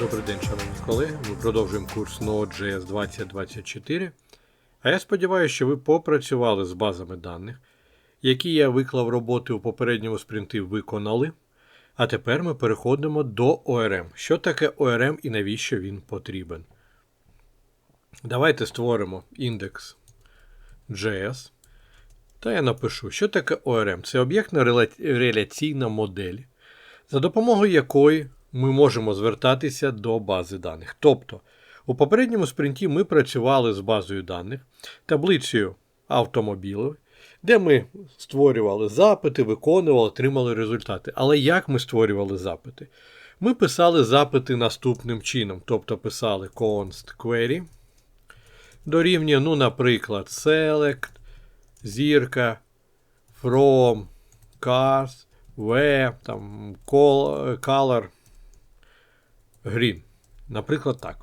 Добрий день, шановні колеги. Ми продовжуємо курс Node.js 2024. А я сподіваюся, що ви попрацювали з базами даних, які я виклав роботи у попередньому спринті виконали. А тепер ми переходимо до ORM. Що таке ORM і навіщо він потрібен? Давайте створимо індекс JS. Та я напишу, що таке ORM. Це об'єктна реляційна модель, за допомогою якої ми можемо звертатися до бази даних. Тобто, у попередньому спринті ми працювали з базою даних, таблицею автомобілів, де ми створювали запити, виконували, отримали результати. Але як ми створювали запити? Ми писали запити наступним чином, тобто писали const query дорівнює, ну, наприклад, select, зірка, from, cars, web, там, color, green. Наприклад, так.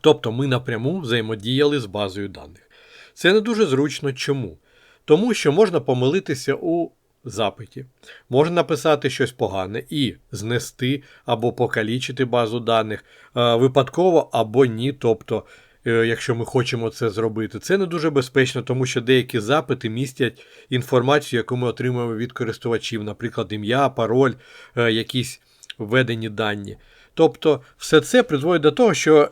Тобто ми напряму взаємодіяли з базою даних. Це не дуже зручно. Чому? Тому що можна помилитися у запиті, можна написати щось погане і знести або покалічити базу даних е, випадково або ні. Тобто, е, якщо ми хочемо це зробити, це не дуже безпечно, тому що деякі запити містять інформацію, яку ми отримуємо від користувачів, наприклад, ім'я, пароль, е, якісь введені дані. Тобто, все це призводить до того, що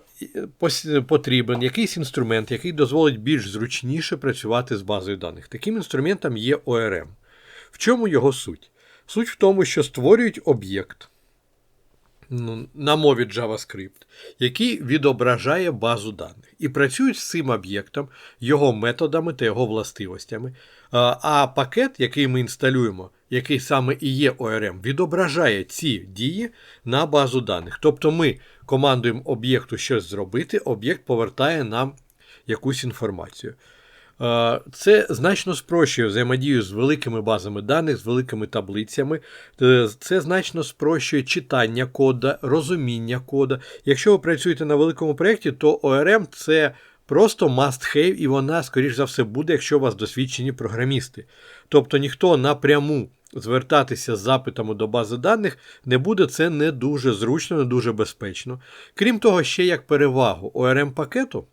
е, потрібен якийсь інструмент, який дозволить більш зручніше працювати з базою даних. Таким інструментом є ORM. В чому його суть? Суть в тому, що створюють об'єкт ну, на мові JavaScript, який відображає базу даних. І працюють з цим об'єктом, його методами та його властивостями. А пакет, який ми інсталюємо, який саме і є ORM, відображає ці дії на базу даних. Тобто ми командуємо об'єкту щось зробити, об'єкт повертає нам якусь інформацію. Е, Це значно спрощує взаємодію з великими базами даних, з великими таблицями. Е, Це значно спрощує читання кода, розуміння кода. Якщо ви працюєте на великому проєкті, то ORM це просто must-have, і вона, скоріш за все, буде, якщо у вас досвідчені програмісти. Тобто ніхто напряму звертатися з запитами до бази даних не буде, це не дуже зручно, не дуже безпечно. Крім того, ще як перевагу ORM пакету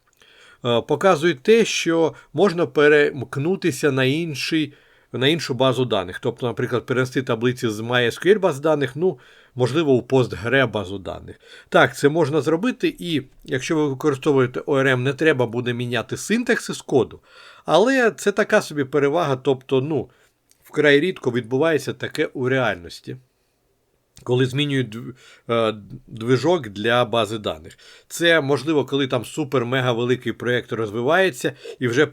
е, показує те, що можна перемкнутися на інший. На іншу базу даних, тобто, наприклад, перенести таблиці з MySQL баз даних, ну, можливо, у Postgre базу даних. Так, це можна зробити, і якщо ви використовуєте ORM, не треба буде міняти синтаксис коду. Але це така собі перевага, тобто, ну, вкрай рідко відбувається таке у реальності коли змінюють е, движок для бази даних. Це можливо, коли там супер-мега великий проєкт розвивається і вже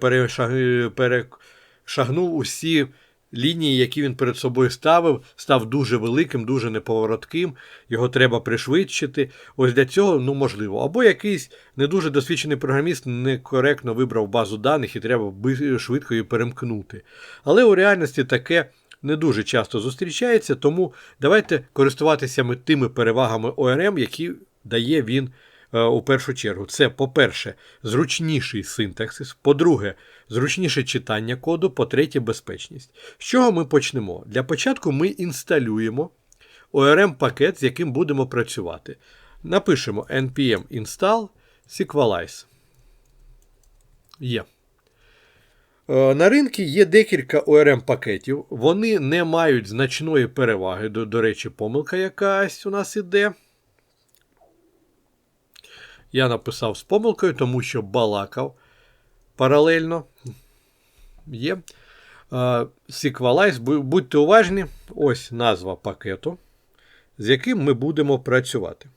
перешагнув усі лінії, які він перед собою ставив, став дуже великим, дуже неповоротким, його треба пришвидшити. Ось для цього ну, можливо. Або якийсь не дуже досвідчений програміст некоректно вибрав базу даних і треба швидко її перемкнути. Але у реальності таке не дуже часто зустрічається, тому давайте користуватися ми тими перевагами ORM, які дає він у першу чергу. Це, по-перше, зручніший синтаксис, по-друге, зручніше читання коду, по-третє, безпечність. З чого ми почнемо? Для початку ми інсталюємо ORM-пакет, з яким будемо працювати. Напишемо npm install Sequelize. Є. Е, На ринку є декілька ORM пакетів. Вони не мають значної переваги. До, до речі, помилка якась у нас іде. Я написав з помилкою, тому що балакав паралельно. Є. Е, будьте уважні, ось назва пакету, з яким ми будемо працювати.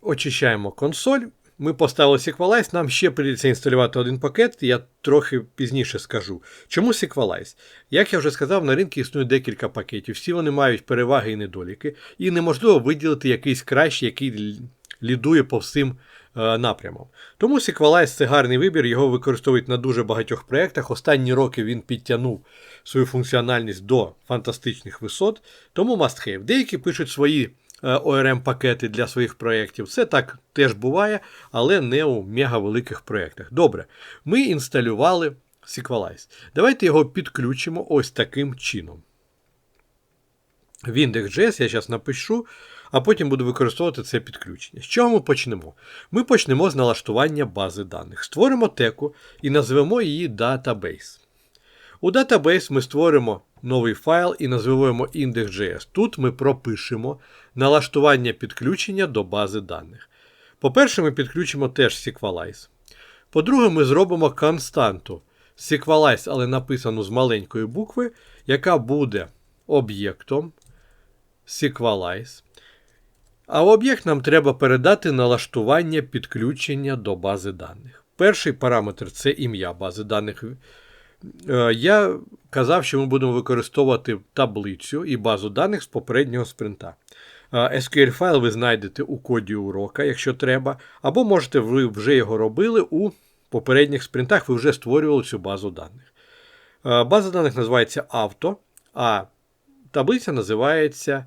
Очищаємо консоль. Ми поставили Sequelize, нам ще прийдеться інсталювати один пакет, я трохи пізніше скажу. Чому Sequelize? Як я вже сказав, на ринку існує декілька пакетів. Всі вони мають переваги і недоліки, і неможливо виділити якийсь кращий, який лідує по всім е, напрямам. Тому Sequelize це гарний вибір, його використовують на дуже багатьох проєктах. Останні роки він підтягнув свою функціональність до фантастичних висот, тому must have. Деякі пишуть свої ORM-пакети для своїх проєктів. Це так теж буває, але не у мегавеликих проєктах. Добре, ми інсталювали Sequelize. Давайте його підключимо ось таким чином. В Index.js я зараз напишу а потім буду використовувати це підключення. З чого ми почнемо? Ми почнемо з налаштування бази даних. Створимо теку і назвемо її Database. У Database ми створимо новий файл і назвемо index.js. Тут ми пропишемо налаштування підключення до бази даних. По-перше, ми підключимо теж Sequalize. По-друге, ми зробимо константу Sequalize, але написану з маленької букви, яка буде об'єктом Sequalize. А об'єкт нам треба передати налаштування підключення до бази даних. Перший параметр це ім'я бази даних. Е, Я казав, що ми будемо використовувати таблицю і базу даних з попереднього спринта. SQL файл ви знайдете у коді урока, якщо треба, або можете ви вже його робили у попередніх спринтах, ви вже створювали цю базу даних. База даних називається авто, а таблиця називається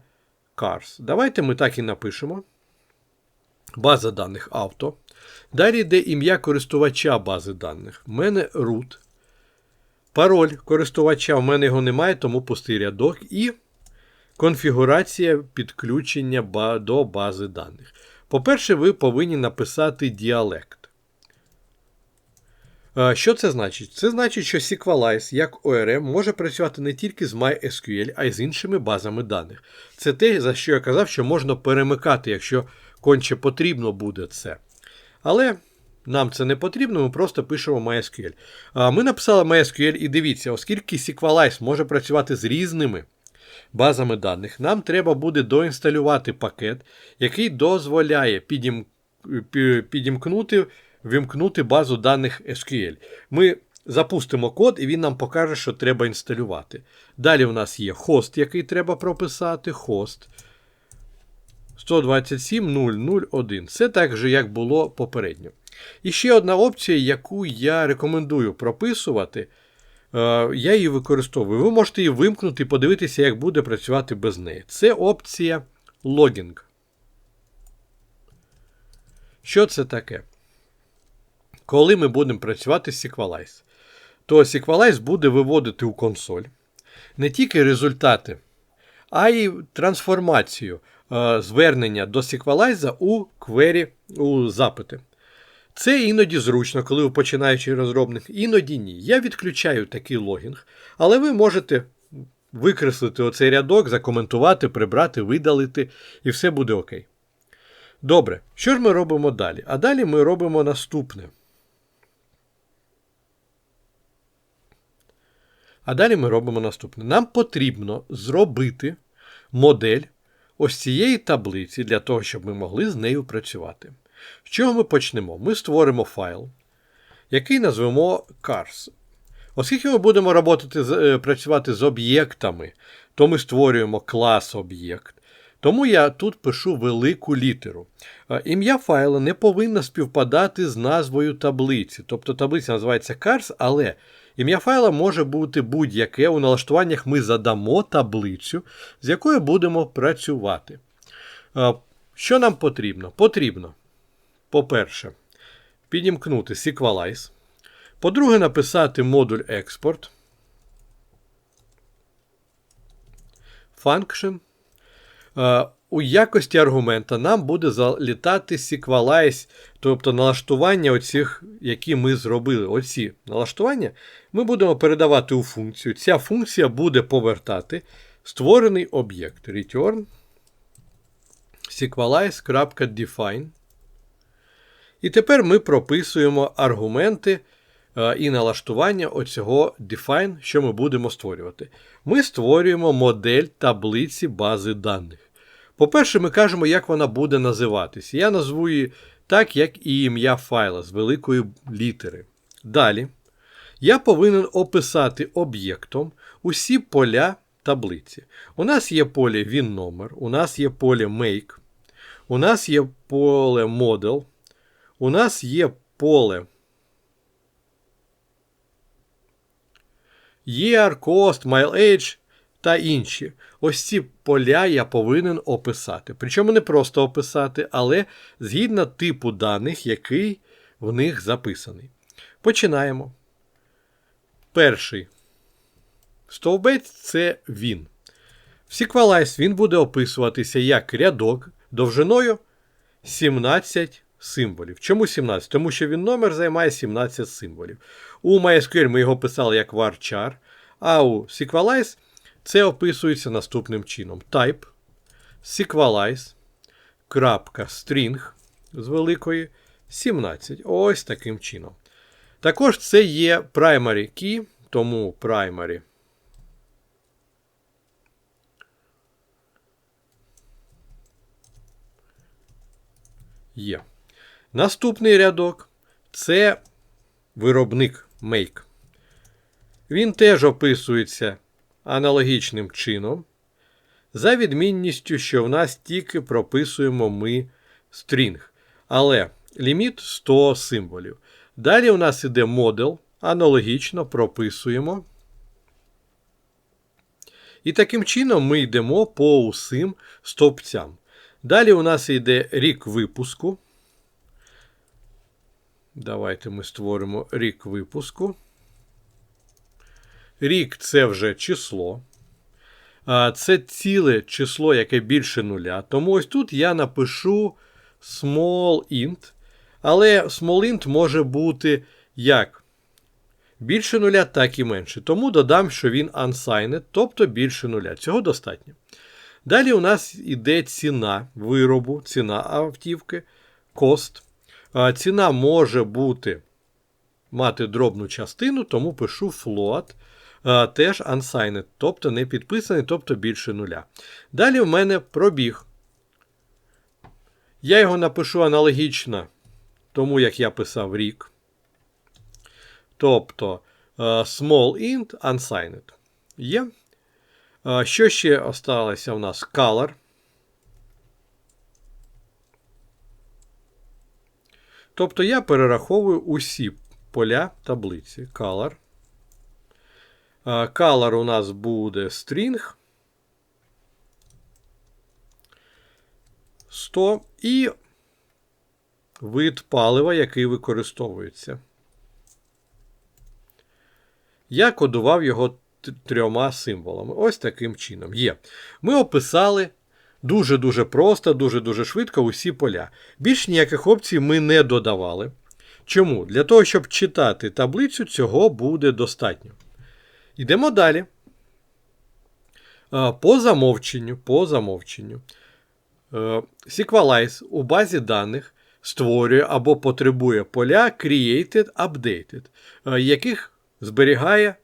Cars. Давайте ми так і напишемо. База даних авто. Далі йде ім'я користувача бази даних. В мене root. Пароль користувача, в мене його немає, тому пустий рядок. І конфігурація підключення до бази даних. По-перше, ви повинні написати діалект. Що це значить? Це значить, що SQLize, як ORM, може працювати не тільки з MySQL, а й з іншими базами даних. Це те, за що я казав, що можна перемикати, якщо конче потрібно буде це. Але нам це не потрібно, ми просто пишемо MySQL. Ми написали MySQL і дивіться, оскільки SQLize може працювати з різними базами даних, нам треба буде доінсталювати пакет, який дозволяє підім... підімкнути, вимкнути базу даних SQL. Ми запустимо код, і він нам покаже, що треба інсталювати. Далі в нас є хост, який треба прописати. Хост 127.0.0.1. Це так же, як було попередньо. І ще одна опція, яку я рекомендую прописувати, я її використовую. Ви можете її вимкнути і подивитися, як буде працювати без неї. Це опція логінг. Що це таке? Коли ми будемо працювати з Sequalize, то Sequalize буде виводити у консоль не тільки результати, а й трансформацію звернення до Sequalize у квері у запити. Це іноді зручно, коли ви починаючий розробник, іноді ні. Я відключаю такий логінг, але ви можете викреслити оцей рядок, закоментувати, прибрати, видалити, і все буде окей. Добре, що ж ми робимо далі? А далі ми робимо наступне. А далі ми робимо наступне. Нам потрібно зробити модель ось цієї таблиці для того, щоб ми могли з нею працювати. З чого ми почнемо? Ми створимо файл, який назвемо cars. Оскільки ми будемо роботи, е, працювати з об'єктами, то ми створюємо клас об'єкт. Тому я тут пишу велику літеру. Е, ім'я файлу не повинно співпадати з назвою таблиці. Тобто таблиця називається cars, але ім'я файла може бути будь-яке. У налаштуваннях ми задамо таблицю, з якою будемо працювати. Е, що нам потрібно? Потрібно по-перше, підімкнути Sequalize. По-друге, написати модуль експорт. Function. Е, у якості аргумента нам буде залітати Sequalize, тобто налаштування, оцих, які ми зробили. Оці налаштування ми будемо передавати у функцію. Ця функція буде повертати створений об'єкт. Return sequalize.define і тепер ми прописуємо аргументи е, і налаштування оцього define, що ми будемо створювати. Ми створюємо модель таблиці бази даних. По-перше, ми кажемо, як вона буде називатися. Я назву її так, як і ім'я файла з великої літери. Далі я повинен описати об'єктом усі поля таблиці. У нас є поле номер, у нас є поле make, у нас є поле model, у нас є поле. Year, Cost, MileAge та інші. Ось ці поля я повинен описати. Причому не просто описати, але згідно типу даних, який в них записаний. Починаємо. Перший стовбець це він. В Sequelize він буде описуватися як рядок довжиною 17 символів. Чому 17? Тому що він номер займає 17 символів. У MySQL ми його писали як varchar, а у SQLize це описується наступним чином: type, SQLize, з великої 17. Ось таким чином. Також це є primary key, тому primary. Є. Наступний рядок це виробник make. Він теж описується аналогічним чином. За відмінністю, що в нас тільки прописуємо ми стрінг. Але ліміт 100 символів. Далі у нас іде модел, аналогічно прописуємо. І таким чином ми йдемо по усім стовпцям. Далі у нас йде рік випуску. Давайте ми створимо рік випуску. Рік це вже число. Це ціле число, яке більше нуля. Тому ось тут я напишу small int. Але small int може бути як більше нуля, так і менше. Тому додам, що він unsigned, тобто більше нуля. Цього достатньо. Далі у нас йде ціна виробу, ціна автівки, cost. Ціна може бути мати дробну частину, тому пишу float. Теж unsigned, тобто не підписаний, тобто більше нуля. Далі в мене пробіг. Я його напишу аналогічно тому, як я писав рік. Тобто small int unsigned. Є. Що ще осталося у нас? Color. Тобто я перераховую усі поля таблиці. Color. Color у нас буде string. 100 і вид палива, який використовується. Я кодував його трьома символами. Ось таким чином. Є. Ми описали дуже-дуже просто, дуже-дуже швидко усі поля. Більш ніяких опцій ми не додавали. Чому? Для того, щоб читати таблицю, цього буде достатньо. Йдемо далі. По замовченню. По замовченню. SQLize у базі даних створює або потребує поля created, updated, яких зберігає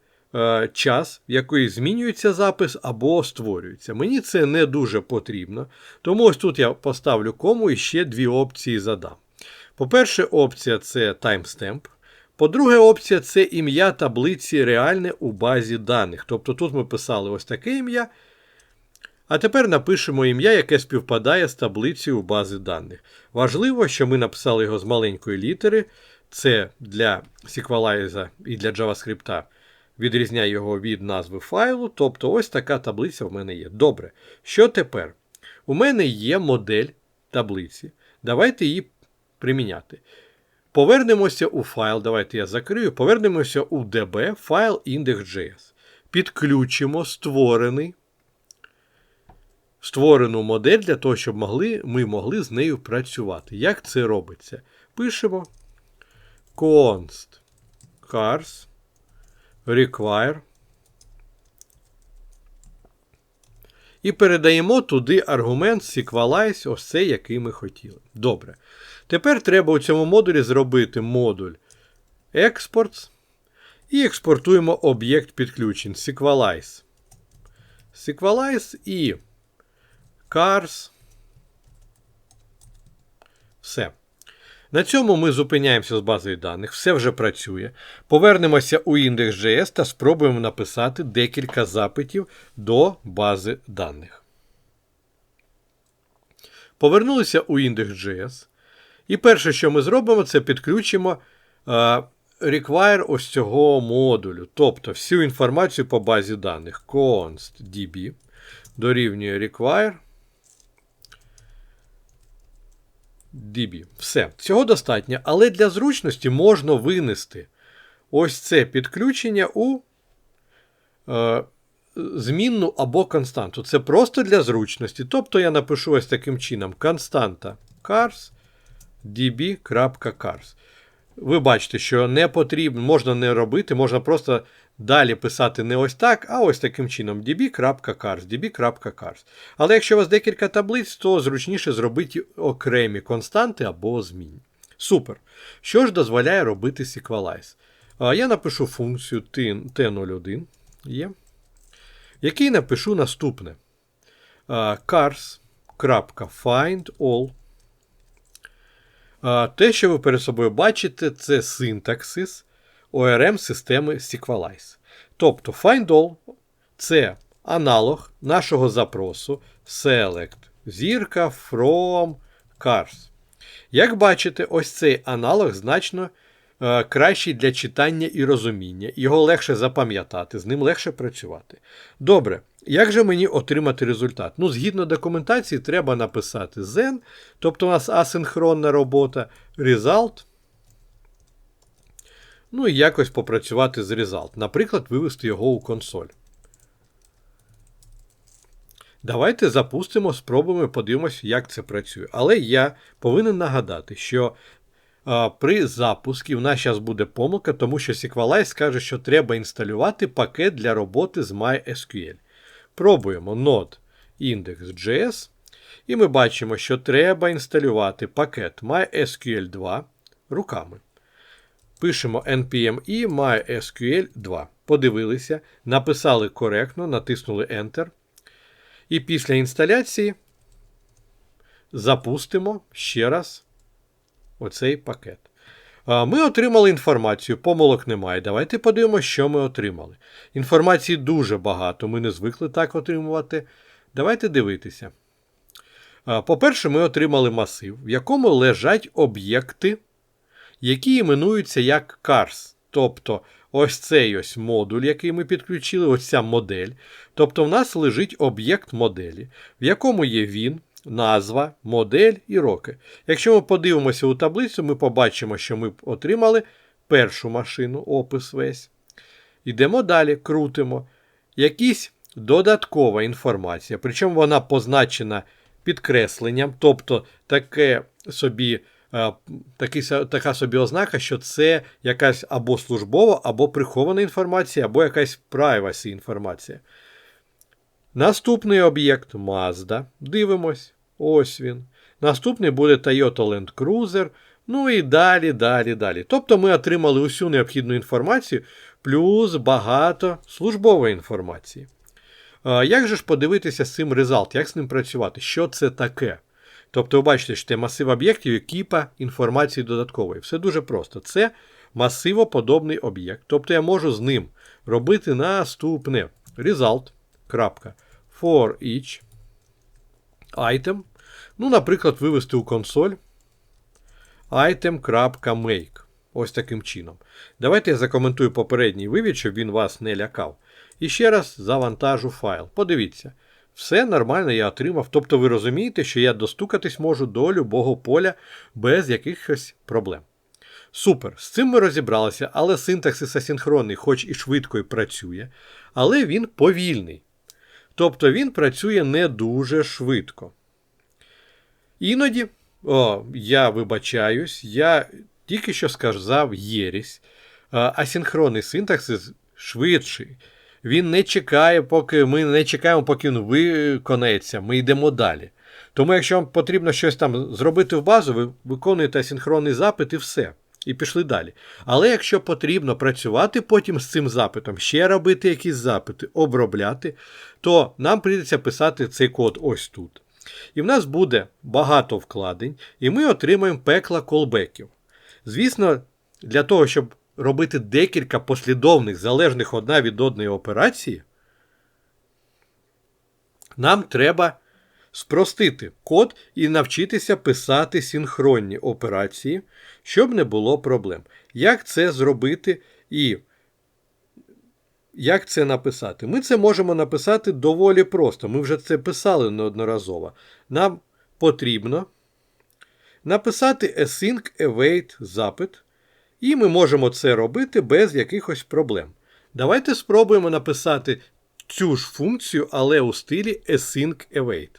час, в який змінюється запис або створюється. Мені це не дуже потрібно. Тому ось тут я поставлю кому і ще дві опції задам. По-перше, опція це timestamp. По-друге, опція це ім'я таблиці реальне у базі даних. Тобто тут ми писали ось таке ім'я. А тепер напишемо ім'я, яке співпадає з таблицею бази даних. Важливо, що ми написали його з маленької літери. Це для SQLize і для JavaScript відрізняє його від назви файлу. Тобто ось така таблиця в мене є. Добре. Що тепер? У мене є модель таблиці. Давайте її приміняти. Повернемося у файл. Давайте я закрию. Повернемося у DB файл index.js. Підключимо створений створену модель для того, щоб могли, ми могли з нею працювати. Як це робиться? Пишемо const cars require. І передаємо туди аргумент SQLize, ось цей, який ми хотіли. Добре. Тепер треба у цьому модулі зробити модуль Exports. І експортуємо об'єкт підключень SQLize. SQLize і Cars. Все. На цьому ми зупиняємося з базою даних. Все вже працює. Повернемося у index.js та спробуємо написати декілька запитів до бази даних. Повернулися у index.js. І перше, що ми зробимо, це підключимо uh, require ось цього модулю. Тобто всю інформацію по базі даних. const db дорівнює require dB. Все. Цього достатньо, але для зручності можна винести ось це підключення у е, змінну або константу. Це просто для зручності. Тобто я напишу ось таким чином: константа cars db.cars. Ви бачите, що не потрібно, можна не робити, можна просто далі писати не ось так, а ось таким чином db.cars, db.cars. Але якщо у вас декілька таблиць, то зручніше зробити окремі константи або змінні. Супер. Що ж дозволяє робити Sequalize? Я напишу функцію t01, є, який напишу наступне. cars.findAll. Те, що ви перед собою бачите, це синтаксис ORM системи Sequalize. Тобто findAll це аналог нашого запросу select зірка from cars. Як бачите, ось цей аналог значно е, кращий для читання і розуміння. Його легше запам'ятати, з ним легше працювати. Добре, як же мені отримати результат? Ну, згідно документації, треба написати Zen, тобто у нас асинхронна робота, result. Ну і якось попрацювати з result. Наприклад, вивести його у консоль. Давайте запустимо, спробуємо, подивимось, як це працює. Але я повинен нагадати, що а, при запуску в нас зараз буде помилка, тому що Sequelize скаже, що треба інсталювати пакет для роботи з MySQL. Пробуємо node index.js. І ми бачимо, що треба інсталювати пакет MySQL 2 руками. Пишемо npm i MySQL 2. Подивилися, написали коректно, натиснули Enter. І після інсталяції запустимо ще раз оцей пакет. Ми отримали інформацію, помилок немає. Давайте подивимося, що ми отримали. Інформації дуже багато, ми не звикли так отримувати. Давайте дивитися. По-перше, ми отримали масив, в якому лежать об'єкти, які іменуються як cars. Тобто ось цей ось модуль, який ми підключили, ось ця модель. Тобто в нас лежить об'єкт моделі, в якому є він, назва, модель і роки. Якщо ми подивимося у таблицю, ми побачимо, що ми отримали першу машину, опис весь. Йдемо далі, крутимо. Якісь додаткова інформація, причому вона позначена підкресленням, тобто таке собі. Такий, така собі ознака, що це якась або службова, або прихована інформація, або якась privacy інформація. Наступний об'єкт Mazda. Дивимось. Ось він. Наступний буде Toyota Land Cruiser. Ну і далі, далі, далі. Тобто ми отримали усю необхідну інформацію, плюс багато службової інформації. Як же ж подивитися з цим результат, як з ним працювати? Що це таке? Тобто, ви бачите, що це масив об'єктів і кіпа інформації додаткової. Все дуже просто. Це масивоподобний об'єкт. Тобто я можу з ним робити наступне result. For each item. Ну, наприклад, вивести у консоль item.make. Ось таким чином. Давайте я закоментую попередній вивід, щоб він вас не лякав. І ще раз завантажу файл. Подивіться. Все нормально я отримав. Тобто ви розумієте, що я достукатись можу до любого поля без якихось проблем. Супер, з цим ми розібралися, але синтаксис асинхронний, хоч і швидко і працює, але він повільний. Тобто він працює не дуже швидко. Іноді, о, я вибачаюсь, я тільки що сказав єрість, асинхронний синтаксис швидший. Він не чекає, поки ми не чекаємо, поки він виконається, ми йдемо далі. Тому, якщо вам потрібно щось там зробити в базу, ви виконуєте асинхронний запит і все. І пішли далі. Але якщо потрібно працювати потім з цим запитом, ще робити якісь запити, обробляти, то нам прийдеться писати цей код ось тут. І в нас буде багато вкладень, і ми отримаємо пекла колбеків. Звісно, для того, щоб робити декілька послідовних, залежних одна від одної операції, нам треба спростити код і навчитися писати синхронні операції, щоб не було проблем. Як це зробити і як це написати? Ми це можемо написати доволі просто. Ми вже це писали неодноразово. Нам потрібно написати async await запит. І ми можемо це робити без якихось проблем. Давайте спробуємо написати цю ж функцію, але у стилі async await.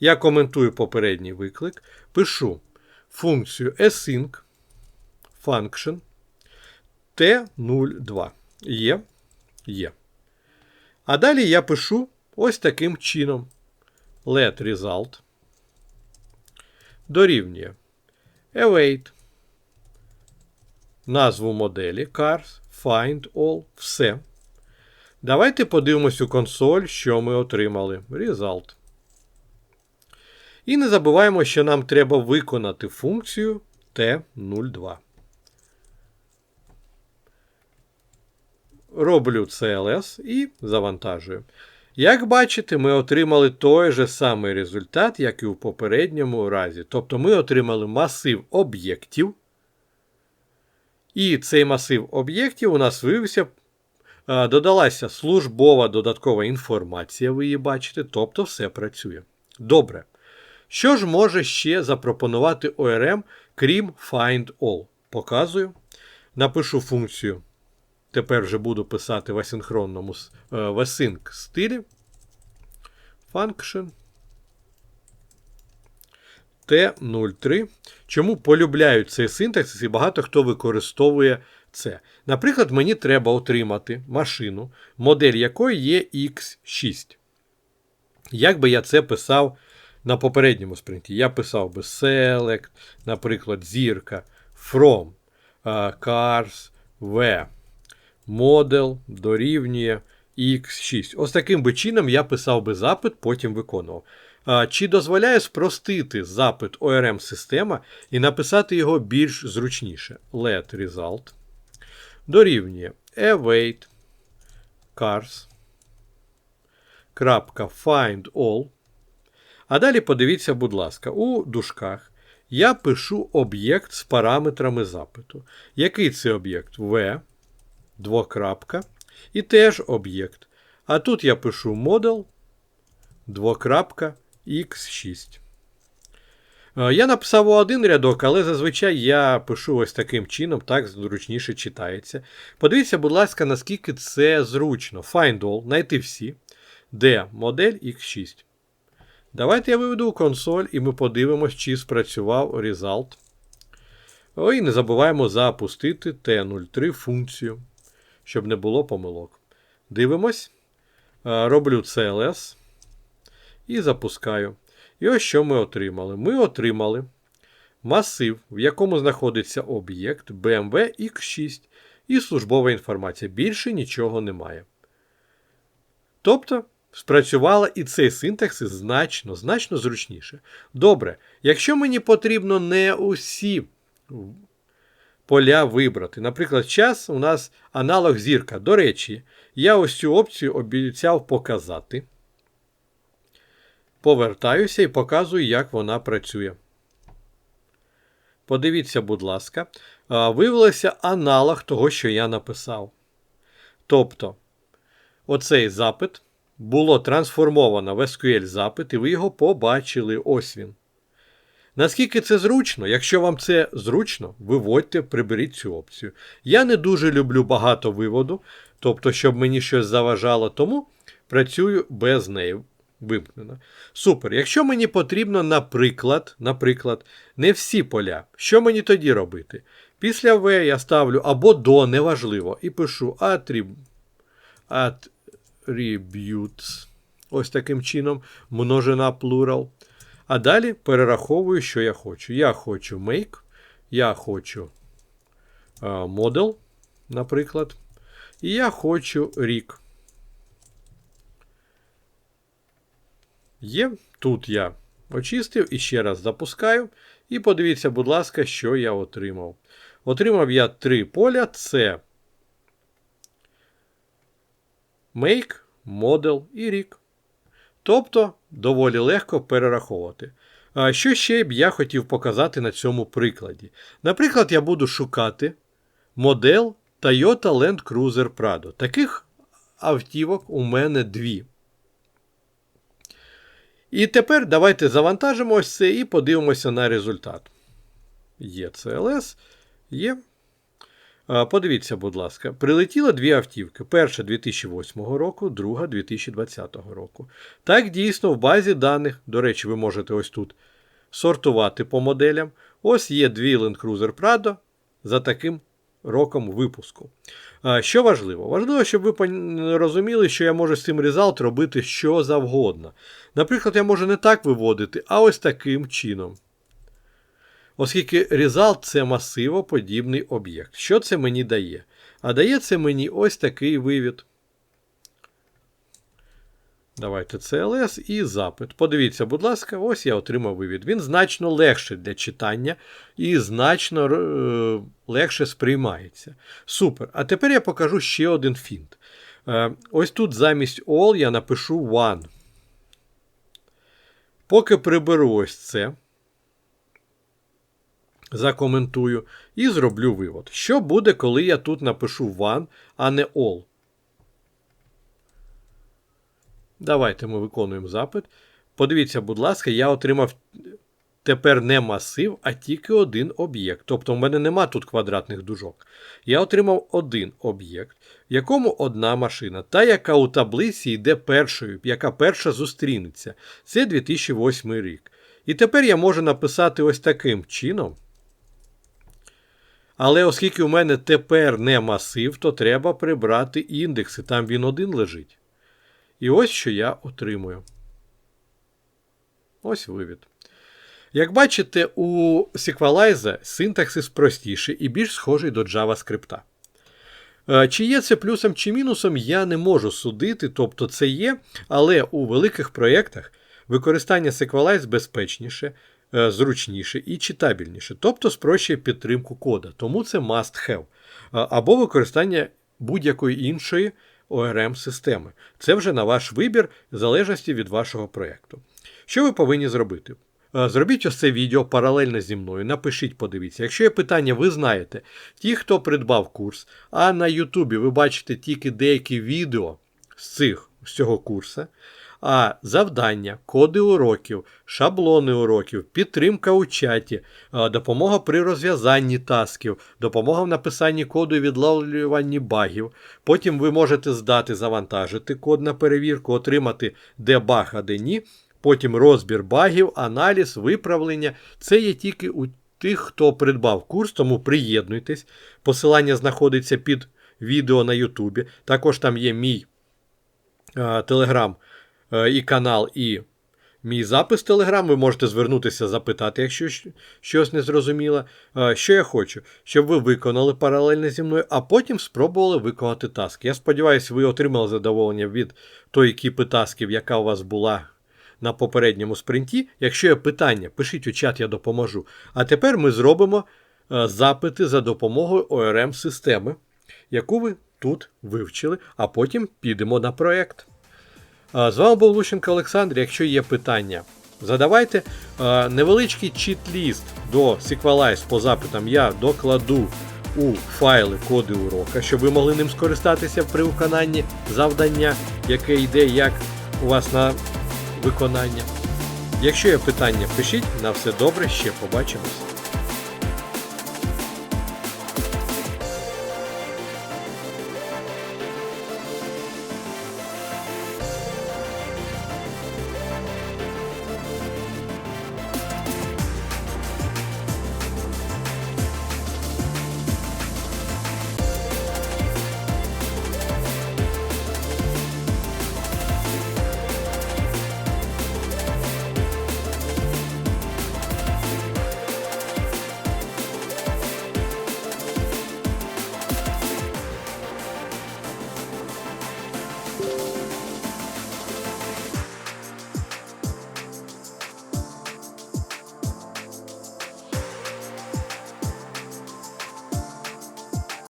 Я коментую попередній виклик, пишу функцію async function T02. Є. Є. А далі я пишу ось таким чином. Let result дорівнює await. Назву моделі cars, find all, все. Давайте подивимось у консоль, що ми отримали. Result. І не забуваємо, що нам треба виконати функцію T02. Роблю CLS і завантажую. Як бачите, ми отримали той же самий результат, як і у попередньому разі. Тобто ми отримали масив об'єктів. І цей масив об'єктів у нас виявився, додалася службова додаткова інформація, ви її бачите, тобто все працює. Добре. Що ж може ще запропонувати ORM, крім find all? Показую. Напишу функцію. Тепер вже буду писати в асинхронному в async стилі. Function T03. Чому полюбляють цей синтаксис і багато хто використовує це. Наприклад, мені треба отримати машину, модель якої є X6. Як би я це писав на попередньому спринті? Я писав би select, наприклад, зірка, from, cars, v, model дорівнює X6. Ось таким би чином я писав би запит, потім виконував. Чи дозволяє спростити запит ORM система і написати його більш зручніше? Let result дорівнює await cars. Find all. А далі подивіться, будь ласка, у дужках я пишу об'єкт з параметрами запиту. Який це об'єкт? V, двокрапка, і теж об'єкт. А тут я пишу model, двокрапка, x6. Е, я написав у один рядок, але зазвичай я пишу ось таким чином, так зручніше читається. Подивіться, будь ласка, наскільки це зручно. Find all, знайти всі. Де модель X6. Давайте я виведу консоль і ми подивимось, чи спрацював result. І не забуваємо запустити T03 функцію, щоб не було помилок. Дивимось. Е, роблю CLS і запускаю. І ось що ми отримали. Ми отримали масив, в якому знаходиться об'єкт BMW X6 і службова інформація. Більше нічого немає. Тобто, спрацювала і цей синтаксис значно, значно зручніше. Добре, якщо мені потрібно не усі поля вибрати. Наприклад, час у нас аналог зірка. До речі, я ось цю опцію обіцяв показати. Повертаюся і показую, як вона працює. Подивіться, будь ласка, виявився аналог того, що я написав. Тобто, оцей запит було трансформовано в SQL запит, і ви його побачили. Ось він. Наскільки це зручно, якщо вам це зручно, виводьте, приберіть цю опцію. Я не дуже люблю багато виводу, тобто, щоб мені щось заважало, тому працюю без неї вимкнено. Супер. Якщо мені потрібно, наприклад, наприклад, не всі поля, що мені тоді робити? Після V я ставлю або до, неважливо, і пишу attrib... attributes. Ось таким чином, множина plural. А далі перераховую, що я хочу. Я хочу make, я хочу model, наприклад. І я хочу рік. Є. Тут я очистив і ще раз запускаю. І подивіться, будь ласка, що я отримав. Отримав я три поля: це make, model і рік. Тобто доволі легко перераховувати. А Що ще б я хотів показати на цьому прикладі? Наприклад, я буду шукати модель Toyota Land Cruiser Prado. Таких автівок у мене дві. І тепер давайте завантажимо ось це і подивимося на результат. Є CLS, є. Подивіться, будь ласка, прилетіло дві автівки. Перша 2008 року, друга 2020 року. Так, дійсно, в базі даних, до речі, ви можете ось тут сортувати по моделям. Ось є дві Land Cruiser Prado за таким роком випуску. Що важливо? Важливо, щоб ви розуміли, що я можу з цим резалт робити що завгодно. Наприклад, я можу не так виводити, а ось таким чином. Оскільки резалт – це масиво подібний об'єкт. Що це мені дає? А дає це мені ось такий вивід. Давайте CLS і запит. Подивіться, будь ласка, ось я отримав вивід. Він значно легший для читання і значно е, легше сприймається. Супер. А тепер я покажу ще один фінт. Е, ось тут замість all я напишу one. Поки приберу ось це, закоментую і зроблю вивод. Що буде, коли я тут напишу one, а не all? Давайте ми виконуємо запит. Подивіться, будь ласка, я отримав тепер не масив, а тільки один об'єкт. Тобто в мене нема тут квадратних дужок. Я отримав один об'єкт, в якому одна машина, та, яка у таблиці йде першою, яка перша зустрінеться. Це 2008 рік. І тепер я можу написати ось таким чином. Але оскільки у мене тепер не масив, то треба прибрати індекси. Там він один лежить. І ось що я отримую. Ось вивід. Як бачите, у Sequelize синтаксис простіший і більш схожий до JavaScript. Е, Чи є це плюсом чи мінусом, я не можу судити, тобто це є, але у великих проєктах використання Sequelize безпечніше, е, зручніше і читабельніше, тобто спрощує підтримку кода, тому це must have. Е, Або використання будь-якої іншої ORM-системи. Це вже на ваш вибір, в залежності від вашого проєкту. Що ви повинні зробити? Е, Зробіть ось це відео паралельно зі мною. Напишіть, подивіться. Якщо є питання, ви знаєте, ті, хто придбав курс, а на Ютубі ви бачите тільки деякі відео з цих з цього курсу, а завдання, коди уроків, шаблони уроків, підтримка у чаті, допомога при розв'язанні тасків, допомога в написанні коду і відловлюванні багів. Потім ви можете здати, завантажити код на перевірку, отримати де баг, а де ні. Потім розбір багів, аналіз, виправлення. Це є тільки у тих, хто придбав курс, тому приєднуйтесь. Посилання знаходиться під відео на Ютубі. Також там є мій телеграм і канал, і мій запис Телеграм. Ви можете звернутися, запитати, якщо щось не зрозуміло. Е, Що я хочу, щоб ви виконали паралельно зі мною, а потім спробували виконати таски. Я сподіваюся, ви отримали задоволення від тої кіпи тасків, яка у вас була на попередньому спринті. Якщо є питання, пишіть у чат, я допоможу. А тепер ми зробимо е, запити за допомогою ORM системи, яку ви тут вивчили, а потім підемо на проєкт. З вами був Лущенко Олександр. Якщо є питання, задавайте. Невеличкий чіт-ліст до Sequelize по запитам я докладу у файли коди урока, щоб ви могли ним скористатися при виконанні завдання, яке йде як у вас на виконання. Якщо є питання, пишіть. На все добре, ще побачимось.